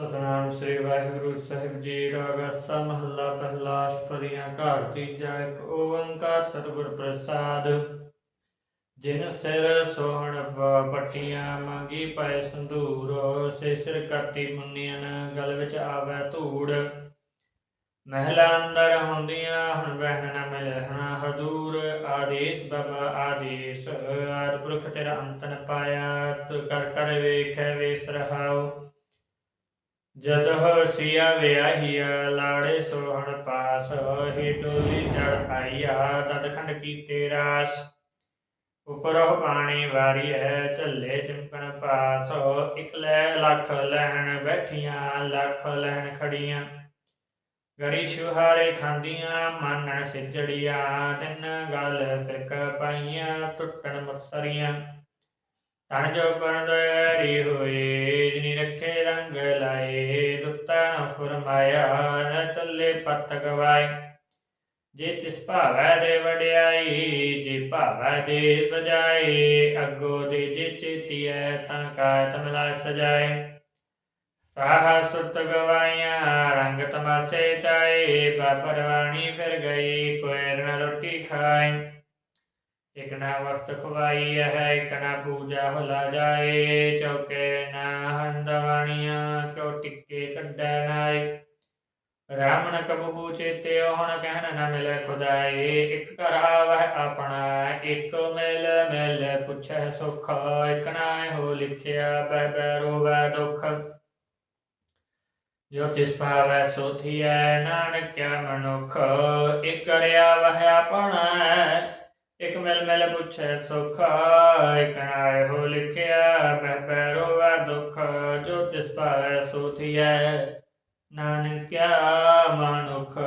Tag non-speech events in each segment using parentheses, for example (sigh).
ਸਤਨਾਮ ਸ੍ਰੀ ਵਾਹਿਗੁਰੂ ਸਾਹਿਬ ਜੀ ਰਾਗ ਮਹੱਲਾ ਪਹਿਲਾ ਅਸ਼ਟਪਦੀਆਂ ਘਰ ਤੀਜਾ ਇੱਕ ਓੰਕਾਰ ਸਤਿਗੁਰ ਪ੍ਰਸਾਦ। ਜਿਨ ਸਿਰ ਸੋਹਣ ਪੱਟੀਆਂ ਮੰਗੀ ਪਏ ਸੰਧੂਰ, ਸੇ ਸਿਰ ਕਰਤੀ ਮੁੰਨੀਆਂ ਗਲ ਵਿੱਚ ਆਵੈ ਧੂੜ। ਮਹਿਲਾ ਅੰਦਰ ਹੁੰਦੀਆਂ ਹੁਣ ਬਹਿਣ ਨਾ ਮਿਲਣਾ ਹਦੂਰ। ਆਦੇਸ਼ ਬਾਬਾ ਆਦੇਸ਼, ਆਦ ਪੁਰਖ ਤੇਰਾ ਅੰਤਨ ਪਾਇਆ, ਤੂੰ ਕਰ ਕਰ ਵੇਖੈ ਵੇਸ ਰਹਾਉ। ਜਦਹ ਸਿਆ ਵਿਆਹੀਆ, ਲਾੜੇ ਸੋਹਣ ਪਾਸ ਹੀ ਡੋਲੀ ਚੜ ਆਈਆ ਤਦ ਖੰਡ ਕੀਤੇ ਰਾਸ। ਉਪਰੋਂ ਪਾਣੀ ਵਾਰੀ ਹੈ ਝੱਲੇ ਚਿੰਪਣ ਪਾਸ ਇਕ ਲੈ ਲੱਖ ਲੈਣ ਬੈਠੀਆਂ, ਲੱਖ ਲੈਣ ਖੜੀਆਂ। ਗਰੀ ਸ਼ੁਹਾਰੇ ਖਾਂਦੀਆਂ, ਮਨ ਸਿਜੜੀਆਂ, ਤਿੰਨ ਗੱਲ ਸਿਰਕ ਪਾਈਆਂ, ਟੁੱਟਣ ਮਕਸਰੀਆਂ ਤਨ ਜੋ ਬਣ ਦਇਆਰੀ ਹੋਏ, ਜਿਨੀ ਰੱਖੇ ਰੰਗ ਲਾਏ, ਦੁੱਤਾ ਨ ਫਰਮਾਇਆ, ਨ ਚੱਲੇ ਪਤ ਗਵਾਏ। ਜੇ ਤਿਸ ਭਾਵੈ ਦੇ ਵਡਿਆਈ, ਜੇ ਭਾਵੈ ਦੇ ਸਜਾਏ, ਅੱਗੋ ਦੇ ਜੇ ਚੇਤੀਐ ਤਾਂ ਕਾਇ ਤਮਲਾ ਸਜਾਏ। ਸਾਹ ਸੁਤ ਗਵਾਈਆਂ, ਰੰਗ ਤਮਾਸੇ ਚਾਏ ਬਾਪਰਵਾਣੀ ਫਿਰ ਗਈ, ਕੋਈ ਨ ਰੋਟੀ ਖਾਏ। ਇਕ ਨਾ ਖਵਾਈ ਹੈ ਇਕ ਪੂਜਾ ਹੁਲਾ ਜਾਏ ਚੌਕੇ ਨਾ ਹੰਦਵਾਣੀਆਂ ਕਿਉ ਟਿੱਕੇ ਕੱਢੈ ਨਾਏ ਰਾਮ ਨ ਚੇਤੇ ਹੁਣ ਕਹਿਣ ਨਾ ਮਿਲੇ ਖੁਦਾਏ ਇਕ ਘਰ ਆਵਹਿ ਆਪਣਾ ਇਕ ਮਿਲ ਮਿਲ ਪੁੱਛੈ ਸੁਖ ਇਕ ਨਾ ਹੋ ਲਿਖਿਆ ਬੈ ਬੈ ਰੋਵੈ ਦੁਖ ਜੋ ਤਿਸ ਭਾਵੈ ਸੋ ਥੀਐ ਨਾਨਕਿਆ ਮਨੁਖ ਇਕ ਕਰਿਆ ਵਹਿ ਆਪਣਾ ਇਕ ਮਿਲ ਮਿਲ ਪੁੱਛੈ ਸੁਖ, ਇਕ ਨਾਇ ਹੋ ਲਿਖਿਆ, ਮੈਂ ਪੈਰੋ ਵਾ ਦੁਖ, ਜੋ ਤਿਸ ਭਾਵੈ ਸੋ ਥੀਐ। ਨਾਨਕਿਆ ਮਨੁਖ,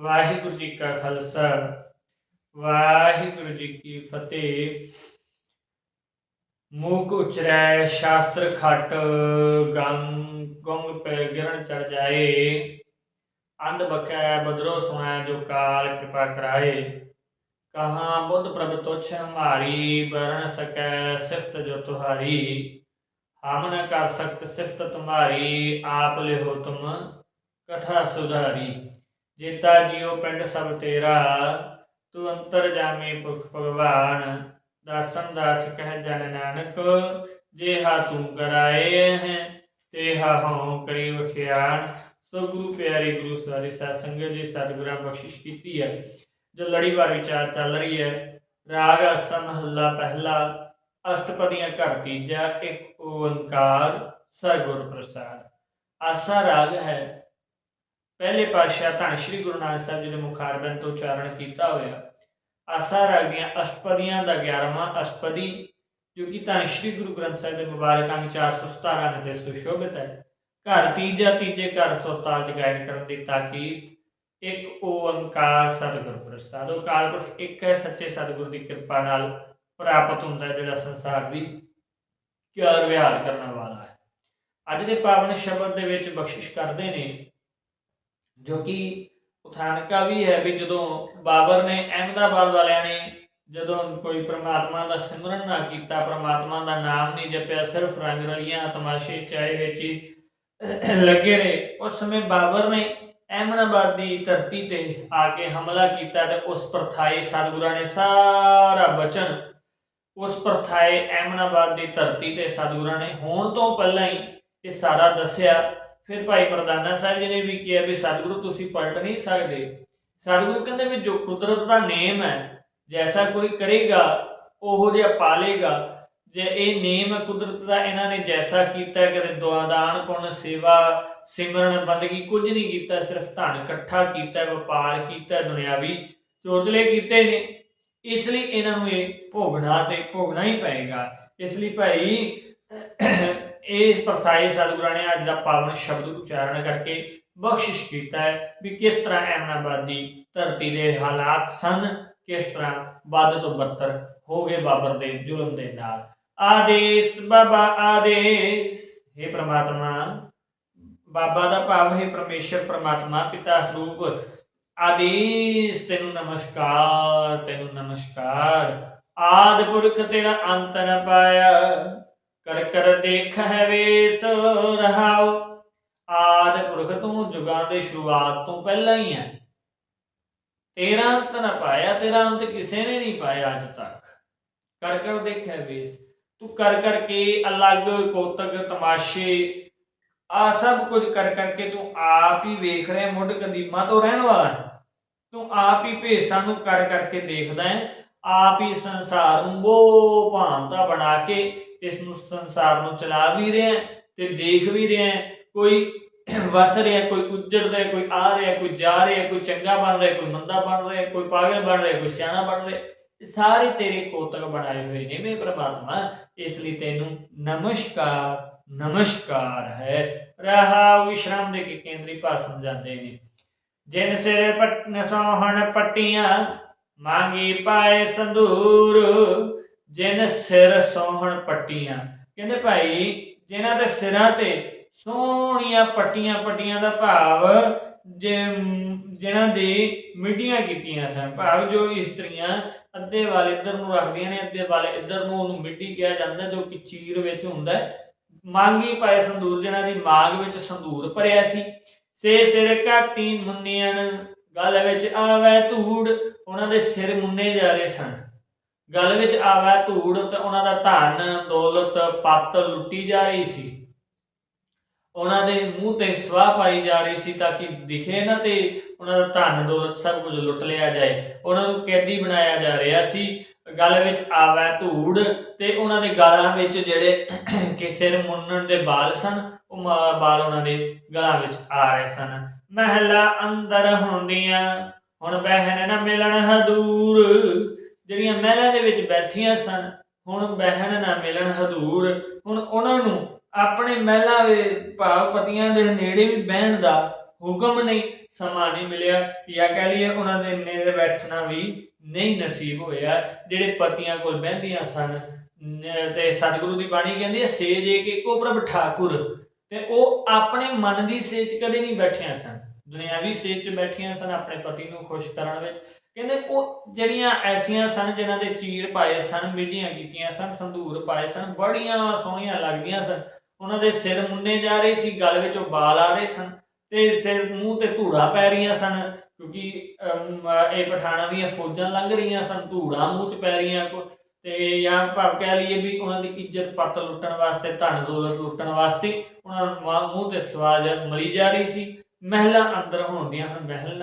ਵਾਹਿਗੁਰੂ ਜੀ ਕਾ ਖਾਲਸਾ, ਵਾਹਿਗੁਰੂ ਜੀ ਕੀ ਫਤਿਹ। ਮੂਕ ਉਚਰੈ, ਸ਼ਾਸਤਰ ਖਟ, ਗੰਗ ਗੰਗ ਪੈ ਗਿਰਨ ਚੜ ਜਾਏ। ਅੰਧ ਬਖੈ, ਬਦਰੋ ਸੁਣੈ ਜੋ ਕਾਲ ਕਿਰਪਾ ਕਰਾਏ। ਕਹਾਂ ਬੁੱਧ ਪ੍ਰਭ ਤੁਛ ਹਮਾਰੀ ਬਰਨ ਸਕੈ ਸਿਫਤ ਜੋ ਤੁਹਾਰੀ। ਹਮ ਨ ਕਰ ਸਕਤ ਸਿਫਤ ਤੁਮਾਰੀ, ਆਪ ਲਿਹੋ ਤੁਮ ਕਥਾ ਸੁਧਾਰੀ। ਜੇਤਾ ਜਿਉ ਪਿੰਡ ਸਭ ਤੇਰਾ, ਤੂੰ ਅੰਤਰ ਜਾਮੇ ਪੁਰਖ ਭਗਵਾਨ। ਦਾਸਨ ਦਾਸ ਕਹਿ ਜਨ ਨਾਨਕ ਜੇ ਹਾ ਤੂੰ ਕਰਾਏ ਹੈ ਤੇ ਹਾ ਹਉ ਕਰੀ ਵਖਿਆਨ। ਸੋ ਗੁਰੂ ਪਿਆਰੇ ਗੁਰੂ ਸਾਰੇ ਸਾਧ ਸੰਗਤ ਜੀ, ਸਤਿਗੁਰਾਂ ਬਖਸ਼ਿਸ਼ ਕੀਤੀ ਹੈ। ਜੋ ਲੜੀਵਾਰ ਵਿਚਾਰ ਚੱਲ ਰਹੀ ਹੈ, ਰਾਗ ਅਸਾ ਮਹੱਲਾ ਪਹਿਲਾ, ਅਸ਼ਟਪਦੀਆਂ ਘਰ ਤੀਜਾ, ਇੱਕ ਓੰਕਾਰ ਸਰਗੁਰ ਪ੍ਰਸਾਦ ਆਸਾ ਰਾਗ ਹੈ। ਪਹਿਲੇ ਪਾਤਸ਼ਾਹ ਧੰਨ ਸ਼੍ਰੀ ਗੁਰੂ ਨਾਨਕ ਸਾਹਿਬ ਜੀ ਦੇ ਮੁਖਾਰਬੰਦ ਤੋਂ ਉਚਾਰਨ ਕੀਤਾ ਹੋਇਆ। ਆਸਾ ਰਾਗ ਦੀਆਂ ਅਸ਼ਟਪਦੀਆਂ ਦਾ 11ਵਾਂ ਅਸ਼ਟਪਦੀ, ਜੋ ਕਿ ਧੰਨ ਸ਼੍ਰੀ ਗੁਰੂ ਗ੍ਰੰਥ ਸਾਹਿਬ ਦੇ ਮੁਬਾਰਕ ਅੰਗ 417 ਅਤੇ ਸੁਸ਼ੋਭਿਤ ਹੈ। ਘਰ ਤੀਜਾ, ਤੀਜੇ ਘਰ ਸੁਰਤਾਲ ਚ ਗਾਇਨ ਕਰਨ ਦੀ ਤਾਕੀਦ ਇੱਕ ਓੰਕਾਰ ਸਤਿਗੁਰ ਪ੍ਰਸਾਦ ਉਹ ਪੁਰਖ ਇੱਕ ਹੈ, ਸੱਚੇ ਸਤਿਗੁਰ ਦੀ ਕਿਰਪਾ ਨਾਲ ਪ੍ਰਾਪਤ ਹੁੰਦਾ ਜਿਹੜਾ ਸੰਸਾਰ ਦੀ ਕਿਆਰ ਵਿਹਾਰ ਕਰਨ ਵਾਲਾ ਹੈ। ਅੱਜ ਦੇ ਪਾਵਨ ਸ਼ਬਦ ਦੇ ਵਿੱਚ ਬਖਸ਼ਿਸ਼ ਕਰਦੇ ਨੇ, ਜੋ ਕਿ ਉਥਾਨਕਾ ਵੀ ਹੈ ਵੀ ਜਦੋਂ ਬਾਬਰ ਨੇ, ਅਹਿਮਦਾਬਾਦ ਵਾਲਿਆਂ ਨੇ ਜਦੋਂ ਕੋਈ ਪ੍ਰਮਾਤਮਾ ਦਾ ਸਿਮਰਨ ਨਾ ਕੀਤਾ, ਪ੍ਰਮਾਤਮਾ ਦਾ ਨਾਮ ਨਹੀਂ ਜਪਿਆ, ਸਿਰਫ ਰੰਗ ਰਲੀਆਂ ਤਮਾਸ਼ੇ ਚਾਏ ਵਿੱਚ ਲੱਗੇ ਰਹੇ ਉਸ ਸਮੇਂ ਬਾਬਰ ਨੇ ਅਹਿਮਦਾਬਾਦ ਦੀ ਧਰਤੀ ਤੇ ਆ ਕੇ ਹਮਲਾ ਕੀਤਾ ਤੇ ਉਸ ਪਰਥਾਏ ਸਤਿਗੁਰਾਂ ਨੇ ਸਾਰਾ ਬਚਨ ਉਸ ਪਰਥਾਏ ਅਹਿਮਦਾਬਾਦ ਦੀ ਧਰਤੀ ਤੇ ਸਤਿਗੁਰਾਂ ਨੇ ਹੋਣ ਤੋਂ ਪਹਿਲਾਂ ਹੀ ਇਹ ਸਾਰਾ ਦੱਸਿਆ। ਫਿਰ ਭਾਈ ਪ੍ਰਦਾਨਾ ਸਾਹਿਬ ਜੀ ਨੇ ਵੀ ਕਿਹਾ ਵੀ ਸਤਿਗੁਰੂ, ਤੁਸੀਂ ਪਲਟ ਨਹੀਂ ਸਕਦੇ। ਸਤਿਗੁਰੂ ਕਹਿੰਦੇ ਵੀ ਜੋ ਕੁਦਰਤ ਦਾ ਨੇਮ ਹੈ, ਜੈਸਾ ਕੋਈ ਕਰੇਗਾ, ਉਹੋ ਜਿਹਾ ਪਾਲੇਗਾ। ਜੇ ਇਹ ਨੇਮ ਕੁਦਰਤ ਦਾ ਇਹਨਾਂ ਨੇ ਜੈਸਾ ਕੀਤਾ, ਕਦੇ ਦੁਆ ਦਾਨ ਸੇਵਾ, ਸਿਮਰਨ, ਬੰਦਗੀ ਕੁਝ ਨਹੀਂ ਕੀਤਾ, ਸਿਰਫ ਧਨ ਇਕੱਠਾ ਕੀਤਾ, ਵਪਾਰ ਕੀਤਾ, ਦੁਨਿਆਵੀ ਚੋਚਲੇ ਕੀਤੇ ਨੇ। ਇਸ ਲਈ ਇਹਨਾਂ ਨੂੰ ਇਹ ਭੋਗਣਾ ਤੇ ਭੋਗਣਾ ਹੀ ਪਏਗਾ। ਇਸ ਲਈ ਭਾਈ, ਇਹ ਪ੍ਰਥਾਏ ਸਤਿਗੁਰਾਂ ਨੇ ਅੱਜ ਦਾ ਪਾਵਨ ਸ਼ਬਦ ਉਚਾਰਨ ਕਰਕੇ ਬਖਸ਼ਿਸ਼ ਕੀਤਾ ਹੈ ਵੀ ਕਿਸ ਤਰ੍ਹਾਂ ਅਹਿਮਦਾਬਾਦ ਦੀ ਧਰਤੀ ਦੇ ਹਾਲਾਤ ਸਨ, ਕਿਸ ਤਰ੍ਹਾਂ ਵੱਧ ਤੋਂ ਬੱਤਰ ਹੋ ਗਏ ਬਾਬਰ ਦੇ ਜ਼ੁਲਮ ਦੇ ਨਾਲ। ਆਦੇਸ਼, ਬਾਬਾ ਆਦੇਸ਼। हे ਪ੍ਰਮਾਤਮਾ, ਬਾਬਾ ਦਾ ਭਾਵ ਹੈ ਪਰਮੇਸ਼ਰ, ਪ੍ਰਮਾਤਮਾ, ਪਿਤਾ ਸਰੂਪ। ਆਦੇਸ਼, ਤੈਨੂੰ ਨਮਸਕਾਰ ਤੈਨੂੰ ਨਮਸਕਾਰ। ਆਦ ਪੁਰਖ ਤੇਰਾ ਅੰਤ ਨ ਪਾਇਆ। ਕਰ ਕਰ ਹੈ ਵੇਸ, ਰਹਾਉ। ਆਦ ਪੁਰਖ ਤੂੰ ਜੁਗਾਂ ਦੇ ਸ਼ੁਰੂਆਤ ਤੋਂ ਪਹਿਲਾਂ ਹੀ ਹੈ। ਤੇਰਾ ਅੰਤ ਨਾ ਪਾਇਆ, ਤੇਰਾ ਅੰਤ ਕਿਸੇ ਨੇ ਨਹੀਂ ਪਾਇਆ ਅੱਜ ਤੱਕ। ਕਰ ਕਰ ਦੇਖੈ ਵੇਸ। ਤੂੰ ਕਰ ਕਰਕੇ ਅਲੱਗ ਕੋਤਕ, ਤਮਾਸ਼ੇ ਆ ਸਭ ਕੁਝ ਕਰ ਕਰਕੇ ਤੂੰ ਆਪ ਹੀ ਵੇਖ ਰਿਹਾ, ਮੁੱਢ ਕਦੀਮਾ ਤੋਂ ਰਹਿਣ ਵਾਲਾ ਤੂੰ ਆਪ ਹੀ ਭੇਸਾਂ ਨੂੰ ਕਰ ਕਰਕੇ ਦੇਖਦਾ ਹੈ। ਆਪ ਹੀ ਸੰਸਾਰ ਨੂੰ ਉਹ ਭਾਂਤਾ ਬਣਾ ਕੇ ਇਸ ਨੂੰ ਸੰਸਾਰ ਨੂੰ ਚਲਾ ਵੀ ਰਿਹਾ ਤੇ ਦੇਖ ਵੀ ਰਿਹਾ ਹੈ। ਕੋਈ ਵਸ ਰਿਹਾ, ਕੋਈ ਉੱਜੜ ਰਿਹਾ, ਕੋਈ ਆ ਰਿਹਾ, ਕੋਈ ਜਾ ਰਿਹਾ, ਕੋਈ ਚੰਗਾ ਬਣ ਰਿਹਾ, ਕੋਈ ਮੰਦਾ ਬਣ ਰਿਹਾ, ਕੋਈ ਪਾਗਲ ਬਣ ਰਿਹਾ, ਕੋਈ ਸਿਆਣਾ ਬਣ ਰਿਹਾ। ਇਹ ਸਾਰੇ ਤੇਰੇ ਕੋਤਕ ਬਣਾਏ ਹੋਏ ਨੇ ਮੇਰੇ ਪ੍ਰਮਾਤਮਾ, ਇਸ ਲਈ ਤੈਨੂੰ ਨਮਸਕਾਰ ਨਮਸਕਾਰ ਹੈ। ਰਹਾ ਵਿਸ਼ਰਾਮ ਦੇ ਕੇ ਕੇਂਦਰੀ ਭਾਸ਼ਾ ਸਮਝਾਉਂਦੇ ਨੇ। ਜਿਨ ਸਿਰ ਪਟ ਸੋਹਣ ਪੱਟੀਆਂ, ਮੰਗੀ ਪਾਏ ਸੰਦੂਰ ਜਿਨ ਸਿਰ ਸੋਹਣ ਪੱਟੀਆਂ। ਕਹਿੰਦੇ ਭਾਈ, ਜਿਨ੍ਹਾਂ ਦੇ ਸਿਰਾਂ ਤੇ ਸੋਹਣੀਆਂ ਪੱਟੀਆਂ ਪੱਟੀਆਂ ਦਾ ਭਾਵ ਜਿ- ਜਿਨ੍ਹਾਂ ਦੇ ਮਿੱਡੀਆਂ ਕੀਤੀਆਂ ਸਨ, ਭਾਵ ਜੋ ਇਸਤਰੀਆਂ ਅੱਧੇ ਵਾਲ ਇੱਧਰ ਨੂੰ ਰੱਖਦੀਆਂ ਨੇ, ਅੱਧੇ ਵਾਲ ਇੱਧਰ ਨੂੰ, ਉਹਨੂੰ ਮਿੱਡੀ ਕਿਹਾ ਜਾਂਦਾ ਜੋ ਕਿ ਚੀਰ ਵਿੱਚ ਹੁੰਦਾ ਹੈ। ਮੰਗੀ ਪਾਏ ਸੰਦੂਰ ਜਿਨ੍ਹਾਂ ਦੀ ਮਾਗ ਵਿੱਚ ਸੰਦੂਰ ਭਰਿਆ ਸੀ। ਸੇ ਸਿਰ ਘਾਤੀ ਮੁੰਨਿਆਂ ਗਲ ਵਿੱਚ ਆਵੇ ਧੂੜ, ਉਹਨਾਂ ਦੇ ਸਿਰ ਮੁੰਨੇ ਜਾ ਰਹੇ ਸਨ। ਗਲ ਵਿੱਚ ਆਵੇ ਧੂੜ ਤੇ ਉਹਨਾਂ ਦਾ ਧਨ, ਦੌਲਤ, ਪੱਤ ਲੁੱਟੀ ਜਾ ਰਹੀ ਸੀ। ਉਹਨਾਂ ਦੇ ਮੂੰਹ ਤੇ ਸਵਾਹ ਪਾਈ ਜਾ ਰਹੀ ਸੀ ਤਾਂ ਕਿ ਦਿਖੇ ਨਾ ਤੇ ਉਹਨਾਂ ਦਾ ਧਨ ਦੌਲਤ ਸਭ ਕੁਝ ਲੁੱਟ ਲਿਆ ਜਾਏ। ਉਹਨਾਂ ਨੂੰ ਕੈਦੀ ਬਣਾਇਆ ਜਾ ਰਿਹਾ ਸੀ। ਗਲ ਵਿੱਚ ਆਵੇ ਧੂੜ ਤੇ ਉਹਨਾਂ ਦੇ ਗਾਲਾਂ ਵਿੱਚ ਜਿਹੜੇ (coughs) ਕਿ ਸਿਰ ਮੁੰਨਣ ਦੇ ਬਾਲ ਸਨ, ਉਹ ਮਾ- ਬਾਲ ਉਹਨਾਂ ਦੇ ਗਲਾਂ ਵਿੱਚ ਆ ਰਹੇ ਸਨ। ਮਹਿਲਾ ਅੰਦਰ ਹੁੰਦੀਆਂ, ਹੁਣ ਬਹਿਣ ਨਾ ਮਿਲਣ ਹਦੂਰ। ਜਿਹੜੀਆਂ ਮਹਿਲਾਂ ਦੇ ਵਿੱਚ ਬੈਠੀਆਂ ਸਨ, ਹੁਣ ਬਹਿਣ ਨਾ ਮਿਲਣ ਹਦੂਰ। ਹੁਣ ਉਹਨਾਂ ਨੂੰ ਆਪਣੇ ਮਹਿਲਾ ਦੇ ਭਾਵ ਪਤੀਆਂ ਦੇ ਨੇੜੇ ਵੀ ਬਹਿਣ ਦਾ ਹੁਕਮ ਨਹੀਂ ਸਮਾਂ ਨਹੀਂ ਮਿਲਿਆ। ਜਾਂ ਕਹਿ ਲਈਏ ਉਹਨਾਂ ਦੇ ਨੇੜੇ ਬੈਠਣਾ ਵੀ ਨਹੀਂ ਨਸੀਬ ਹੋਇਆ। ਜਿਹੜੇ ਪਤੀਆਂ ਕੋਲ ਬਹਿੰਦੀਆਂ ਸਨ ਤੇ ਸਤਿਗੁਰੂ ਦੀ ਬਾਣੀ ਕਹਿੰਦੀ ਹੈ, ਸੇਜ ਏਕ ਏਕੋ ਪ੍ਰਭ ਠਾਕੁਰ। ਤੇ ਉਹ ਆਪਣੇ ਮਨ ਦੀ ਸੇਜ ਕਦੇ ਨਹੀਂ ਬੈਠੀਆਂ ਸਨ। ਦੁਨਿਆਵੀ ਸੇਜ 'ਚ ਬੈਠੀਆਂ ਸਨ ਆਪਣੇ ਪਤੀ ਨੂੰ ਖੁਸ਼ ਕਰਨ ਵਿੱਚ। ਕਹਿੰਦੇ ਉਹ ਜਿਹੜੀਆਂ ਐਸੀਆਂ ਸਨ ਜਿਨ੍ਹਾਂ ਦੇ ਚੀਰ ਪਾਏ ਸਨ, ਮਿੱਡੀਆਂ ਕੀਤੀਆਂ ਸਨ, ਸੰਧੂਰ ਪਾਏ ਸਨ, ਬੜੀਆਂ ਸੋਹਣੀਆਂ ਲੱਗਦੀਆਂ ਸਨ। ਉਹਨਾਂ ਦੇ ਸਿਰ ਮੁੰਨੇ ਜਾ ਰਹੇ ਸੀ, ਗਲ ਵਿੱਚੋਂ ਵਾਲ ਆ ਰਹੇ ਸਨ ਤੇ ਸਿਰ, ਮੂੰਹ ਤੇ ਧੂੜਾ ਪੈ ਰਹੀਆਂ ਸਨ ਕਿਉਂਕਿ ਇਹ ਪਠਾਣਾ ਦੀਆਂ ਫੌਜਾਂ ਲੰਘ ਰਹੀਆਂ ਸਨ, ਧੂੜਾ ਮੂੰਹ 'ਚ ਪੈ ਰਹੀਆਂ ਤੇ ਜਾਂ ਭਾਵ ਕਹਿ ਲਈਏ ਵੀ ਉਹਨਾਂ ਦੀ ਇੱਜ਼ਤ ਪੱਤ ਲੁੱਟਣ ਵਾਸਤੇ, ਧਨ ਦੌਲਤ ਲੁੱਟਣ ਵਾਸਤੇ ਉਹਨਾਂ ਨੂੰ ਮੂੰਹ ਤੇ ਸਵਾਜ ਮਲੀ ਜਾ ਰਹੀ ਸੀ। ਮਹਿਲਾ ਅੰਦਰ ਹੋਣ ਦੀਆਂ ਹਨ ਮਹਿਲ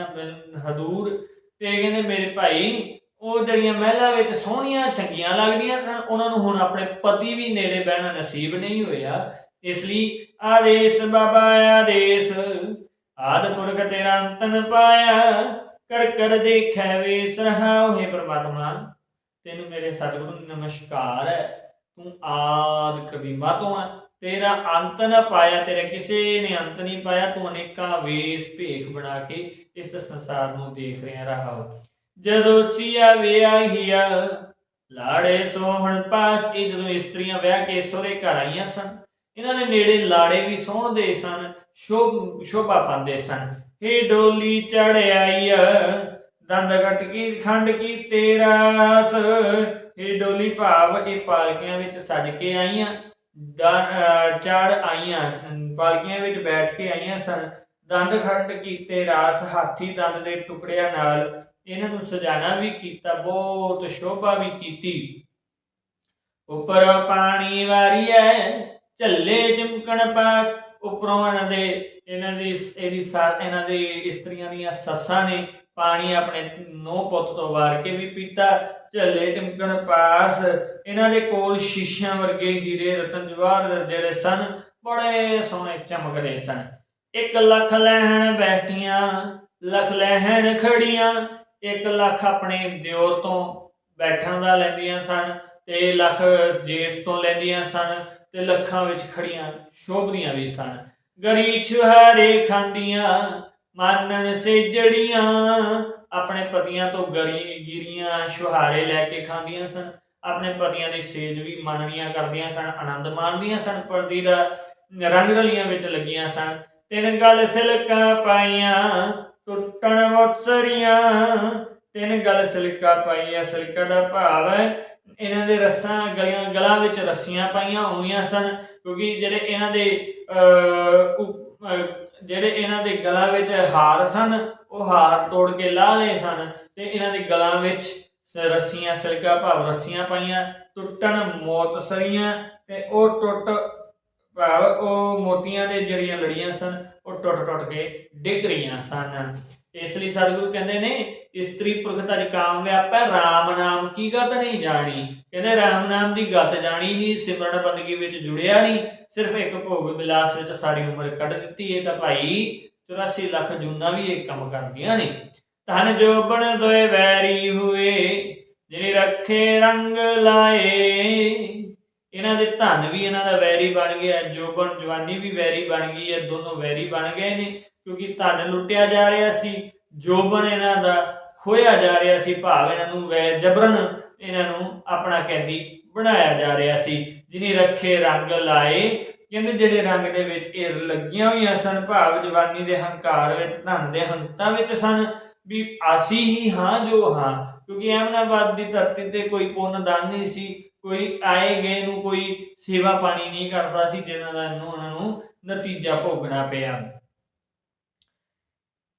ਹਦੂਰ ਤੇ ਕਹਿੰਦੇ, ਮੇਰੇ ਭਾਈ ਉਹ ਜਿਹੜੀਆਂ ਮਹਿਲਾ ਵਿੱਚ ਸੋਹਣੀਆਂ, ਚੰਗੀਆਂ ਲੱਗਦੀਆਂ ਸਨ, ਉਹਨਾਂ ਨੂੰ ਹੁਣ ਆਪਣੇ ਪਤੀ ਵੀ ਨੇੜੇ ਬਹਿਣਾ ਨਸੀਬ ਨਹੀਂ ਹੋਇਆ। ਇਸ ਲਈ ਆਦੇਸ਼, ਬਾਬਾ, ਆਦੇਸ਼, ਆਦ ਪੁਰਖ ਤੇਰਾ ਅੰਤਨ ਪਾਇਆ। ਕਰ ਕਰ ਦੇਖੈ ਵੇਸ ਰਹਾਉ ਹੈ ਪ੍ਰਮਾਤਮਾ, ਤੈਨੂੰ ਮੇਰੇ ਸਤਿਗੁਰੂ ਨਮਸਕਾਰ ਹੈ। ਤੂੰ ਆਦ ਕਦੀਮਾ ਤੋਂ ਹੈ ਤੇਰਾ ਅੰਤ ਨਾ ਪਾਇਆ, ਤੇਰੇ ਕਿਸੇ ਨੇ ਅੰਤ ਨਹੀਂ ਪਾਇਆ। ਤੂੰ ਅਨੇਕਾਂ ਵੇਸ ਭੇਖ ਬਣਾ ਕੇ ਇਸ ਸੰਸਾਰ ਨੂੰ ਦੇਖ ਰਿਹਾ ਰਹਾਉ ਜਦੋਂ ਸੀਆ ਵਿਆਹੀਆ, ਲਾੜੇ ਸੋਹਣ ਪਾਸ ਕੀ ਜਦੋਂ ਇਸਤਰੀਆਂ ਵਿਆਹ ਕੇ ਸਹੁਰੇ ਘਰ ਆਈਆਂ ਸਨ, ਇਹਨਾਂ ਦੇ ਨੇੜੇ ਲਾੜੇ ਵੀ ਸੋਹਣਦੇ ਸਨ, ਸ਼ੋਭਾ ਪਾਉਂਦੇ ਸਨ। ਹੇ ਡੋਲੀ ਚੜ ਦੰਦ ਘਟ ਕੀ, ਖੰਡ ਕੀ ਤੇਰਾਸ ਹੇ ਡੋਲੀ ਭਾਵ ਇਹ ਪਾਲਕੀਆਂ ਵਿੱਚ ਸੱਜ ਕੇ ਆਈਆਂ ਚੜ ਆਈਆਂ, ਪਾਲਕੀਆਂ ਵਿੱਚ ਬੈਠ ਕੇ ਆਈਆਂ ਸਨ। ਦੰਦ ਖੰਡ ਕੀਤੇ ਰਾਸ ਹਾਥੀ ਦੰਦ ਦੇ ਟੁਕੜਿਆਂ ਨਾਲ ਇਹਨਾਂ ਨੂੰ ਸਜਾਣਾ ਵੀ ਕੀਤਾ, ਬਹੁਤ ਸ਼ੋਭਾ ਵੀ ਕੀਤੀ। ਉੱਪਰ ਪਾਣੀ ਵਾਰੀ ਝੱਲੇ ਚਮਕਣ ਪਾਸ। ਉੱਪਰੋਂ ਇਹਨਾਂ ਦੇ, ਇਹਨਾਂ ਦੀ ਇਹਦੀ ਸਾ- ਇਹਨਾਂ ਦੀ ਇਸਤਰੀਆਂ ਦੀਆਂ ਸੱਸਾਂ ਨੇ ਪਾਣੀ ਆਪਣੇ ਨੌ ਪੁੱਤ ਤੋਂ ਵਾਰ ਕੇ ਵੀ ਪੀਤਾ, ਝੱਲੇ ਚਮਕਣ ਪਾਸ। ਇਹਨਾਂ ਦੇ ਕੋਲ ਸ਼ੀਸ਼ਿਆਂ ਵਰਗੇ ਹੀਰੇ, ਰਤਨ, ਜਵਾਹਰ ਜਿਹੜੇ ਸਨ, ਬੜੇ ਸੋਹਣੇ ਚਮਕਦੇ ਸਨ। ਇੱਕ ਲੱਖ ਲਹਿਣ ਬੈਠੀਆਂ, ਲੱਖ ਲਹਿਣ ਖੜੀਆਂ ਇੱਕ ਲੱਖ ਆਪਣੇ ਦਿਓਰ ਤੋਂ ਬੈਠਣ ਦਾ ਲੈਂਦੀਆਂ ਸਨ ਤੇ ਲੱਖ ਜੇਠ ਤੋਂ ਲੈਂਦੀਆਂ ਸਨ ਤੇ ਲੱਖਾਂ ਵਿੱਚ ਖੜੀਆਂ ਸ਼ੋਭਦੀਆਂ ਵੀ ਸਨ। ਗਰੀ ਛੁਹਾਰੇ ਖਾਂਦੀਆਂ ਮਾਨਣ ਸੇਜੜੀਆਂ, ਆਪਣੇ ਪਤੀਆਂ ਤੋਂ ਗਰੀ ਗਿਰੀਆਂ ਛੁਹਾਰੇ ਲੈ ਕੇ ਖਾਂਦੀਆਂ ਸਨ। ਆਪਣੇ ਪਤੀਆਂ ਦੀ ਸੇਜ ਵੀ ਮੰਨਣੀਆਂ ਕਰਦੀਆਂ ਸਨ, ਆਨੰਦ ਮਾਣਦੀਆਂ ਸਨ, ਪਰਦੀ ਦਾ ਰੰਗ ਰਲੀਆਂ ਵਿੱਚ ਲੱਗੀਆਂ ਸਨ। ਤਿੰਨ ਗੱਲ ਸਿਲਕਾਂ ਪਾਈਆਂ ਟੁੱਟਣ ਵਤਸਰੀਆਂ ਤਿੰਨ ਗਲ ਸਿਲਕਾ ਪਾਈ ਸਿਲਕਾ ਦਾ ਭਾਵ ਹੈ ਇਹਨਾਂ ਦੇ ਰੱਸਾਂ ਗਲੀਆਂ ਗਲਾਂ ਵਿੱਚ ਰੱਸੀਆਂ ਪਾਈਆਂ ਹੋਈਆਂ ਸਨ ਕਿਉਂਕਿ ਜਿਹੜੇ ਇਹਨਾਂ ਦੇ ਅਹ, ਜਿਹੜੇ ਇਹਨਾਂ ਦੇ ਗਲਾਂ ਵਿੱਚ ਹਾਰ ਸਨ ਉਹ ਹਾਰ ਤੋੜ ਕੇ ਲਾ ਲਏ ਸਨ ਤੇ ਇਹਨਾਂ ਦੇ ਗਲਾਂ ਵਿੱਚ ਰੱਸੀਆਂ ਸਿਲਕਾ ਭਾਵ ਰੱਸੀਆਂ ਪਾਈਆਂ ਟੁੱਟਣ ਮੌਤ ਸਰੀਆਂ ਤੇ ਉਹ ਟੁੱਟ ਭਾਵ ਉਹ ਮੋਤੀਆਂ ਦੇ ਜਿਹੜੀਆਂ ਲੜੀਆਂ ਸਨ ਉਹ ਟੁੱਟ ਟੁੱਟ ਕੇ ਡਿੱਗ ਰਹੀਆਂ ਸਨ। ਇਸ ਲਈ ਸਤਿਗੁਰੂ ਕਹਿੰਦੇ ਨੇ ਇਸਤਰੀ ਪੁਰਖ ਤਜ ਕਾਮ ਵਿਆਪੈ RAM ਨਾਮ ਕੀ ਗਤ ਨਹੀਂ ਜਾਣੀ? ਕਹਿੰਦੇ RAM ਨਾਮ ਦੀ ਗਤ ਜਾਣੀ ਨਹੀਂ, ਸਿਮਰਨ ਬੰਦਗੀ ਵਿੱਚ ਜੁੜਿਆ ਨਹੀਂ। ਸਿਰਫ ਇੱਕ ਭੋਗ ਵਿਲਾਸ ਵਿੱਚ ਸਾਰੀ ਉਮਰ ਕੱਢ ਦਿੱਤੀ ਇਹ ਤਾਂ ਭਾਈ 84 ਲੱਖ ਜੂਨਾ ਵੀ ਇਹ ਕੰਮ ਕਰਦੀਆਂ ਨੇ। ਧਨ ਜੋਬਨ ਦੋਏ ਵੈਰੀ ਹੋਏ, ਜਿਨੇ ਰੱਖੇ ਰੰਗ ਲਾਏ ਇਹਨਾਂ ਦੇ ਧਨ ਵੀ ਇਹਨਾਂ ਦਾ ਵੈਰੀ ਬਣ ਗਿਆ, ਜੋਬਨ ਜਵਾਨੀ ਵੀ ਵੈਰੀ ਬਣ ਗਈ ਹੈ, ਦੋਨੋਂ ਵੈਰੀ ਬਣ ਗਏ ਨੇ, ਕਿਉਂਕਿ ਧਨ ਲੁੱਟਿਆ ਜਾ ਰਿਹਾ ਸੀ, ਜੋਬਨ ਇਹਨਾਂ ਦਾ ਖੋਇਆ ਜਾ ਰਿਹਾ ਸੀ, ਭਾਵ ਇਹਨਾਂ ਨੂੰ ਵੈ ਜਬਰਨ ਇਹਨਾਂ ਨੂੰ ਆਪਣਾ ਕੈਦੀ ਬਣਾਇਆ ਜਾ ਰਿਹਾ ਸੀ, ਜਿਨੇ ਰੱਖੇ ਰੰਗ ਲਾਏ ਕਹਿੰਦੇ ਜਿਹੜੇ ਰੰਗ ਦੇ ਵਿੱਚ ਇਹ ਲੱਗੀਆਂ ਹੋਈਆਂ ਸਨ, ਭਾਵ ਜਵਾਨੀ ਦੇ ਹੰਕਾਰ ਵਿੱਚ, ਧਨ ਦੇ ਹੰਤਾ ਵਿੱਚ ਸਨ, ਵੀ ਆਸੀ ਹੀ ਹਾਂ ਜੋ ਹਾਂ, ਕਿਉਂਕਿ ਅਹਿਮਦਾਬਾਦ ਦੀ ਧਰਤੀ ਤੇ ਕੋਈ ਪੁੰਨ ਦਾਨ ਨਹੀਂ ਸੀ ਕੋਈ ਆਏ ਗਏ ਨੂੰ ਕੋਈ ਸੇਵਾ ਪਾਣੀ ਨਹੀਂ ਕਰਦਾ ਸੀ ਜਿਨ੍ਹਾਂ ਦਾ ਇਹਨੂੰ ਉਹਨਾਂ ਨੂੰ ਨਤੀਜਾ ਭੋਗਣਾ ਪਿਆ।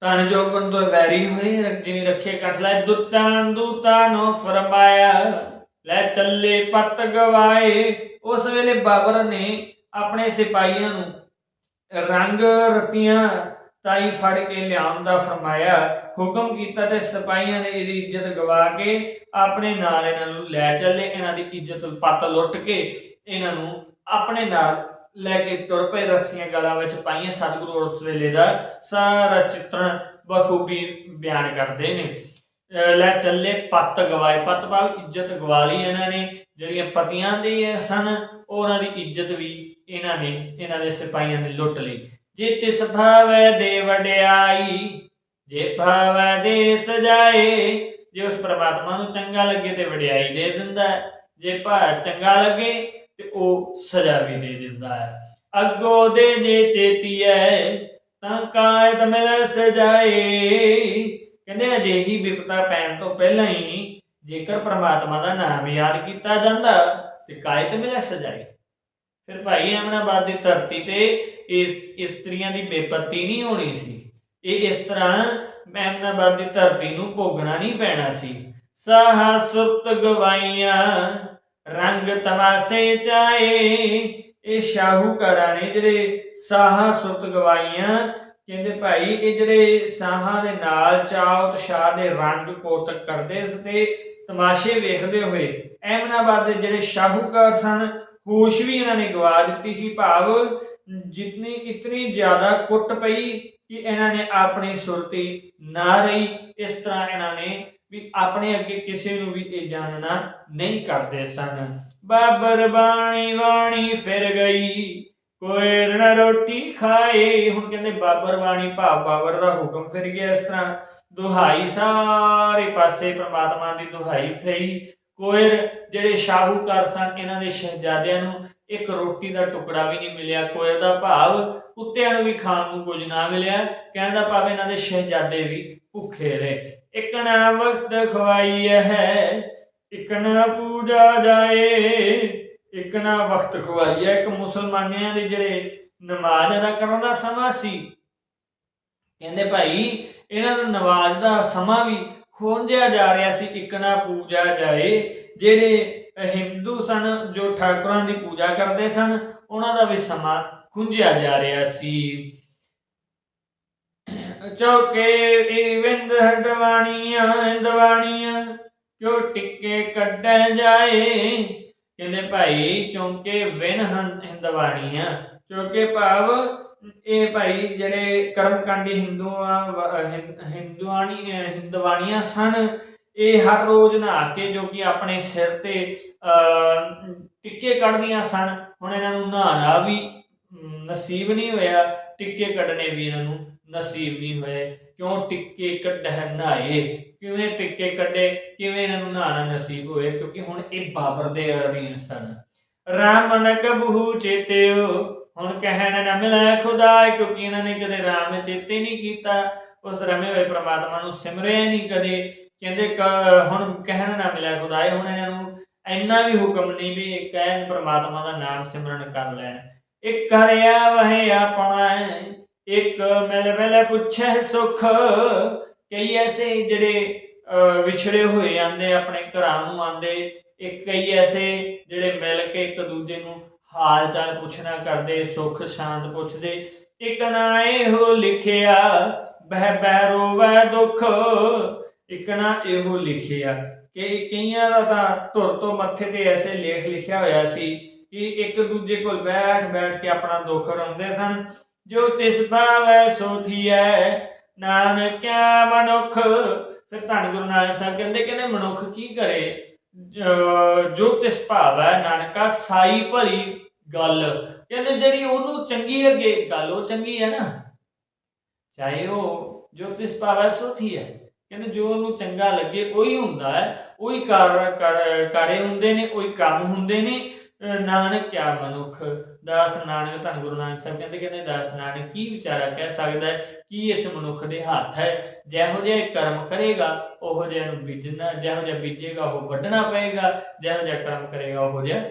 ਤਨ ਜੋ ਬੰਦੋ ਵੈਰੀ ਹੋਏ ਜਿਨੀ ਰੱਖੇ ਕਟ ਲੈ, ਦੁੱਤਾਂ ਦੂਤਾਂ ਨੂੰ ਫਰਮਾਇਆ, ਲੈ ਚੱਲੇ ਪਤ ਗਵਾਏ। ਉਸ ਵੇਲੇ ਬਾਬਰ ਨੇ ਆਪਣੇ ਸਿਪਾਹੀਆਂ ਨੂੰ ਰੰਗ ਰਤੀਆਂ ਤਾਈ ਫੜ ਕੇ ਲਿਆਉਣ ਦਾ ਫਰਮਾਇਆ, ਹੁਕਮ ਕੀਤਾ ਤੇ ਸਿਪਾਹੀਆਂ ਨੇ ਇਹਦੀ ਇੱਜ਼ਤ ਗਵਾ ਕੇ ਆਪਣੇ ਨਾਲ ਇਹਨਾਂ ਨੂੰ ਲੈ ਚੱਲੇ। ਇਹਨਾਂ ਦੀ ਇੱਜ਼ਤ ਪੱਤ ਲੁੱਟ ਕੇ ਇਹਨਾਂ ਨੂੰ ਆਪਣੇ ਨਾਲ ਲੈ ਕੇ ਤੁਰ ਪਏ। ਰੱਸੀਆਂ ਗਲਾਂ ਵਿੱਚ ਪਾਈਆਂ। ਸਤਿਗੁਰੂ ਉਸ ਵੇਲੇ ਦਾ ਸਾਰਾ ਚਿੱਤਰਣ ਬਖੂਬੀ ਬਿਆਨ ਕਰਦੇ ਨੇ। ਲੈ ਚੱਲੇ, ਪੱਤ ਗਵਾਏ। ਪੱਤ ਭਾਵ ਇੱਜ਼ਤ ਗਵਾ ਲਈ ਇਹਨਾਂ ਨੇ। ਜਿਹੜੀਆਂ ਪਤੀਆਂ ਦੀ ਸਨ, ਉਹਨਾਂ ਦੀ ਇੱਜ਼ਤ ਵੀ ਇਹਨਾਂ ਨੇ, ਇਹਨਾਂ ਦੇ ਸਿਪਾਹੀਆਂ ਨੇ ਲੁੱਟ ਲਈ। ਜੇ ਤਿਸ ਭਾਵੈ ਦੇ ਵਡਿਆਈ, ਜੇ ਭਾਵੈ ਦੇ ਸਜਾਏ ਜੇ ਉਸ ਪ੍ਰਮਾਤਮਾ ਨੂੰ ਚੰਗਾ ਲੱਗੇ ਤੇ ਵਡਿਆਈ ਦੇ ਦਿੰਦਾ ਜੇ ਭਾ ਚੰਗਾ ਲੱਗੇ ਤੇ ਉਹ ਸਜ਼ਾ ਵੀ ਦੇ ਦਿੰਦਾ ਹੈ। ਅੱਗੋ ਦੇ ਜੇ ਚੇਤੀਐ, ਤਾਂ ਕਾਇਤ ਮਿਲ ਸਜਾਏ। ਕਹਿੰਦੇ ਅਜਿਹੀ ਵਿਪਤਾ ਪੈਣ ਤੋਂ ਪਹਿਲਾਂ ਹੀ ਜੇਕਰ ਪ੍ਰਮਾਤਮਾ ਦਾ ਨਾਮ ਯਾਦ ਕੀਤਾ ਜਾਂਦਾ ਤੇ ਕਾਇਤ ਮਿਲ ਸਜਾਏ। ਫਿਰ ਭਾਈ ਅਮਨਾਬਾਦ ਦੀ ਧਰਤੀ ਤੇ ਇਸ ਇਸਤਰੀਆਂ ਦੀ ਬੇਪਤੀ ਨਹੀਂ ਹੋਣੀ ਸੀ। ਇਹ ਇਸ ਤਰ੍ਹਾਂ ਅਮਨਾਬਾਦ ਦੀ ਧਰਤੀ ਨੂੰ ਭੋਗਣਾ ਨਹੀਂ ਪੈਣਾ ਸੀ। ਸਾਹ ਸੁਰਤ ਗਵਾਈਆਂ, ਰੰਗ ਤਮਾਸੇ ਚਾਏ। ਇਹ ਸ਼ਾਹੂਕਾਰਾਂ ਨੇ ਜਿਹੜੇ ਸਾਹ ਸੁਰਤ ਗਵਾਈਆਂ, ਕਹਿੰਦੇ ਭਾਈ ਇਹ ਜਿਹੜੇ ਸਾਹਾਂ ਦੇ ਨਾਲ ਚਾਅ ਉਤਸ਼ਾਹ ਦੇ ਰੰਗ ਕੋਤਕ ਕਰਦੇ ਸੀ ਤੇ ਤਮਾਸ਼ੇ ਵੇਖਦੇ ਹੋਏ ਅਹਿਮਨਾਬਾਦ ਦੇ ਜਿਹੜੇ ਸ਼ਾਹੂਕਾਰ ਸਨ ਹੋਸ਼ ਵੀ ਇਹਨਾਂ ਨੇ ਗਵਾ ਦਿੱਤੀ ਸੀ ਭਾਵ ਜਿਤਨੀ ਇਤਨੀ ਜ਼ਿਆਦਾ ਕੁੱਟ ਪਈ ਕਿ ਇਹਨਾਂ ਨੇ ਆਪਣੀ ਸੁਰਤੀ ਨਾ ਰਹੀ, ਇਸ ਤਰ੍ਹਾਂ ਇਹਨਾਂ ਨੇ ਵੀ ਆਪਣੇ ਅੱਗੇ ਕਿਸੇ ਨੂੰ ਵੀ ਇਹ ਜਾਣਨਾ ਨਹੀਂ ਕਰਦੇ ਸਨ। ਬਾਬਰ ਬਾਣੀ ਬਾਣੀ ਫਿਰ ਗਈ, ਕੋਈ ਰਨ ਰੋਟੀ ਖਾਏ। ਹੁਣ ਕਹਿੰਦੇ ਬਾਬਰ ਬਾਣੀ ਭਾਵ ਬਾਬਰ ਦਾ ਹੁਕਮ ਫਿਰ ਗਿਆ ਇਸ ਤਰ੍ਹਾਂ। ਦੁਹਾਈ ਸਾਰੇ ਪਾਸੇ ਪ੍ਰਮਾਤਮਾ ਦੀ ਦੁਹਾਈ ਫਈ ਕੋਇਰ ਜਿਹੜੇ ਸ਼ਾਹੂਕਾਰ ਸਨ, ਇਹਨਾਂ ਦੇ ਸ਼ਹਿਜ਼ਾਦਿਆਂ ਨੂੰ ਇੱਕ ਰੋਟੀ ਦਾ ਟੁਕੜਾ ਵੀ ਨਹੀਂ ਮਿਲਿਆ। ਕੋਇਰ ਦਾ ਭਾਵ ਕੁੱਤਿਆਂ ਨੂੰ ਵੀ ਖਾਣ ਨੂੰ ਕੁਝ ਨਾ ਮਿਲਿਆ। ਕਹਿਣ ਦਾ ਭਾਵ ਇਹਨਾਂ ਦੇ ਸ਼ਹਿਜ਼ਾਦੇ ਵੀ ਭੁੱਖੇ ਰਹੇ। ਇੱਕ ਵਕਤ ਖਵਾਈ ਹੈ ਇੱਕ ਪੂਜਾ ਜਾਏ। ਇੱਕ ਨਾ ਵਕਤ ਖਵਾਈ ਹੈ ਇੱਕ ਮੁਸਲਮਾਨਿਆਂ ਦੇ ਜਿਹੜੇ ਨਮਾਜ਼ ਅਦਾ ਕਰਨ ਦਾ ਸਮਾਂ ਸੀ। ਕਹਿੰਦੇ ਭਾਈ, ਇਹਨਾਂ ਦਾ ਨਮਾਜ਼ ਦਾ ਸਮਾਂ ਵੀ ਖੋਂਜਿਆ ਜਾ ਰਿਹਾ ਸੀ ਇੱਕ ਨਾ ਪੂਜਾ ਜਾਏ। ਜਿਹੜੇ ਹਿੰਦੂ ਸਨ, ਜੋ ਠਾਕੁਰਾਂ ਦੀ ਪੂਜਾ ਕਰਦੇ ਸਨ, ਉਹਨਾਂ ਦਾ ਵੀ ਸਮਾਂ ਖੁੰਝਿਆ ਜਾ ਰਿਹਾ ਸੀ। ਚੌਕੇ ਇਹ ਹਟਵਾਣੀਆਂ ਹੰਦਵਾਣੀਆਂ ਕਿਉ ਟਿੱਕੇ ਕੱਢੈ ਜਾਏ? ਕਹਿੰਦੇ ਭਾਈ, ਚੌਂਕੇ ਵਿਨ ਹਿੰਦਵਾਣੀਆਂ ਕਿਉਂਕਿ ਭਾਵ ਇਹ ਭਾਈ ਜਿਹੜੇ ਕਰਮਕਾਂਡੀ ਹਿੰਦੂਆਂ ਵ- ਹਿੰ- ਹਿੰਦਵਾਣੀਆਂ ਸਨ, ਇਹ ਹਰ ਰੋਜ਼ ਨਹਾ ਕੇ ਜੋ ਕਿ ਆਪਣੇ ਸਿਰ ਤੇ ਟਿੱਕੇ ਕੱਢਦੀਆਂ ਸਨ। ਹੁਣ ਇਹਨਾਂ ਨੂੰ ਨਹਾਣਾ ਵੀ ਨਸੀਬ ਨਹੀਂ ਹੋਇਆ, ਟਿੱਕੇ ਕੱਢਣੇ ਵੀ ਇਹਨਾਂ ਨੂੰ ਨਸੀਬ ਨਹੀਂ ਹੋਏ। ਕਿਉਂ ਟਿੱਕੇ ਕੱਢਹਿ ਨਹਾਏ? ਕਿਵੇਂ ਟਿੱਕੇ ਕੱਢੇ? ਕਿਵੇਂ ਇਹਨਾਂ ਨੂੰ ਨਹਾਣਾ ਨਸੀਬ ਹੋਏ? ਕਿਉਂਕਿ ਹੁਣ ਇਹ ਬਾਬਰ ਦੇ ਅਧੀਨ ਸਨ। ਰਾਮ ਨ ਕਬਹੂ ਚੇਤਿਓ ਹੁਣ ਕਹਿਣ ਨਾ ਮਿਲੇ ਖੁਦਾ ਕਿਉਂਕਿ ਇਹਨਾਂ ਨੇ ਕਦੇ ਰਾਮ ਨੇ ਚੇਤੇ ਨਹੀਂ ਕੀਤਾ ਉਸ ਰਮੇ ਹੋਏ ਪ੍ਰਮਾਤਮਾ ਨੂੰ ਸਿਮਰਿਆ ਨਹੀਂ ਕਦੇ। ਕਹਿੰਦੇ ਹੁਣ ਕਹਿਣ ਨਾ ਮਿਲਿਆ ਖੁਦਾਏ ਹੁਣ ਇਹਨਾਂ ਨੂੰ ਇੰਨਾ ਵੀ ਹੁਕਮ ਨਹੀਂ ਵੀ ਕਹਿਣ ਪ੍ਰਮਾਤਮਾ ਦਾ ਨਾਮ ਸਿਮਰਨ ਕਰ ਲੈਣ। ਇੱਕ ਕਰਿਆ ਵਹਿ ਆਪਣਾ ਇੱਕ ਮਿਲ ਮਿਲ ਪੁੱਛੇ ਸੁਖ। ਕਈ ਐਸੇ ਜਿਹੜੇ ਅਹ, ਵਿਛੜੇ ਹੋਏ ਆਂਦੇ ਆਪਣੇ ਘਰਾਂ ਨੂੰ ਆਂਦੇ ਇੱਕ ਕਈ ਐਸੇ ਜਿਹੜੇ ਮਿਲ ਕੇ ਇੱਕ ਦੂਜੇ ਨੂੰ ਹਾਲ ਚਾਲ ਪੁੱਛਣਾ ਕਰਦੇ, ਸੁੱਖ ਸ਼ਾਂਤ ਪੁੱਛਦੇ। ਇੱਕ ਨਾ ਇਹੋ ਲਿਖਿਆ, ਬਹਿ ਬਹਿ ਰੋਵੈ ਦੁੱਖ। ਇੱਕ ਨਾ ਇਹੋ ਲਿਖਿਆ ਕਿ ਕਈਆਂ ਦਾ ਤਾਂ ਧੁਰ ਤੋਂ ਮੱਥੇ ਤੇ ਐਸੇ ਲੇਖ ਲਿਖਿਆ ਹੋਇਆ ਸੀ ਕਿ ਇੱਕ ਦੂਜੇ ਕੋਲ ਬੈਠ ਬੈਠ ਕੇ ਆਪਣਾ ਦੁੱਖ ਰੰਦੇ ਸਨ। ਜੋ ਤਿਸ ਭਾਵੈ ਸੋ ਥੀਐ, ਨਾਨਕਿਆ ਮਨੁੱਖ। ਫਿਰ ਧੰਨ ਗੁਰੂ ਨਾਨਕ ਸਾਹਿਬ ਕਹਿੰਦੇ ਕਹਿੰਦੇ ਮਨੁੱਖ ਕੀ ਕਰੇ? ਜੋ ਤਿਸ ਭਾਵੈ ਨਾਨਕਾ, ਸਾਈ ਭਲੀ ਗੱਲ। ਕਹਿੰਦੇ ਜਿਹੜੀ ਉਹਨੂੰ ਚੰਗੀ ਲੱਗੇ, ਗੱਲ ਉਹ ਚੰਗੀ ਹੈ ਨਾ। ਚਾਹੇ ਉਹ ਜੋ ਤਿਸ ਭਾਵੈ ਸੋ ਥੀਐ ਕਹਿੰਦੇ ਜੋ ਉਹਨੂੰ ਚੰਗਾ ਲੱਗੇ, ਉਹੀ ਹੁੰਦਾ ਹੈ। ਉਹੀ ਕਾਰ ਕਾਰੇ ਹੁੰਦੇ ਨੇ, ਉਹੀ ਕੰਮ ਹੁੰਦੇ ਨੇ। ਨਾਨਕ ਕਿਆ ਮਨੁੱਖ। ਦਾਸ ਨਾਨਕ, ਧੰਨ ਗੁਰੂ ਨਾਨਕ ਸਾਹਿਬ ਕਹਿੰਦੇ ਕਹਿੰਦੇ ਦਾਸ ਨਾਨਕ ਕੀ ਵਿਚਾਰਾ ਕਹਿ ਸਕਦਾ ਹੈ ਕੀ ਇਸ ਮਨੁੱਖ ਦੇ ਹੱਥ ਹੈ। ਜਿਹੋ ਜਿਹਾ ਕਰਮ ਕਰੇਗਾ, ਉਹੋ ਜਿਹਾ ਨੂੰ ਬੀਜਣਾ, ਜਿਹੋ ਜਿਹਾ ਬੀਜੇਗਾ, ਉਹ ਵੱਢਣਾ ਪਏਗਾ। ਜਿਹੋ ਜਿਹਾ ਕਰਮ ਕਰੇਗਾ, ਉਹੋ ਜਿਹਾ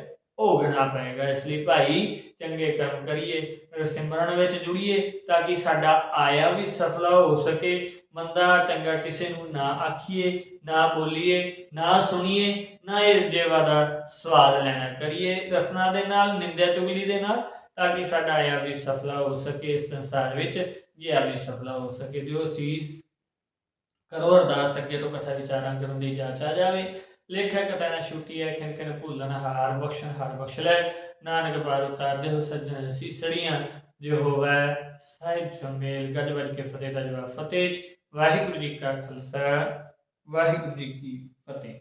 ਭੋਗਣਾ ਪਏਗਾ। ਇਸ ਲਈ ਭਾਈ ਚੰਗੇ ਕਰਮ ਕਰੀਏ, ਸਿਮਰਨ ਵਿੱਚ ਜੁੜੀਏ ਤਾਂ ਕਿ ਸਾਡਾ ਆਇਆ ਵੀ ਸਫਲਾ ਹੋ ਸਕੇ। ਮੰਦਾ ਚੰਗਾ ਕਿਸੇ ਨੂੰ ਨਾ ਆਖੀਏ, ਨਾ ਬੋਲੀਏ, ਨਾ ਸੁਣੀਏ, ਨਾ ਇਹ ਜੇਵਾ ਦਾ ਸਵਾਦ ਲੈਣਾ ਕਰੀਏ। ਰਸਨਾ ਦੇ ਨਾਲ, ਨਿੰਦਿਆ ਚੁਗਲੀ ਦੇ ਨਾਲ ਤਾਂ ਕਿ ਸਾਡਾ ਆਇਆ ਵੀ ਸਫਲਾ ਹੋ ਸਕੇ। ਇਸ ਸੰਸਾਰ ਵਿੱਚ ਗਿਆ ਵੀ ਸਫਲਾ ਹੋ ਸਕੇ। ਦਿਓ ਸੀਸ ਕਰੋ ਅਰਦਾਸ, ਅੱਗੇ ਤੋਂ ਕਥਾ ਵਿਚਾਰਾਂ ਕਰਨ ਦੀ ਜਾਂਚ ਆ ਜਾਵੇ। ਲੇਖਕ ਕਥਾ ਛੁੱਟੀ ਹੈ ਖਿਨ ਖਿਨ ਭੁੱਲਣ, ਹਾਰ ਬਖਸ਼ਣ, ਹਾਰ ਬਖਸ਼ ਲੈ। ਨਾਨਕ ਬਾਰ ਉਤਾਰਦੇ ਹੋ ਸੱਜਣ ਸੀਸੜੀਆਂ, ਜੋ ਹੋਵੇ ਸਾਹਿਬ ਸ਼ਮੇਲ ਗੱਜ ਕੇ ਫਤਿਹ ਦਾ ਜਵਾਬ ਫਤਿਹ ਵਾਹਿਗੁਰੂ ਜੀ ਕਾ ਖਾਲਸਾ, ਵਾਹਿਗੁਰੂ ਜੀ ਕੀ ਫਤਿਹ।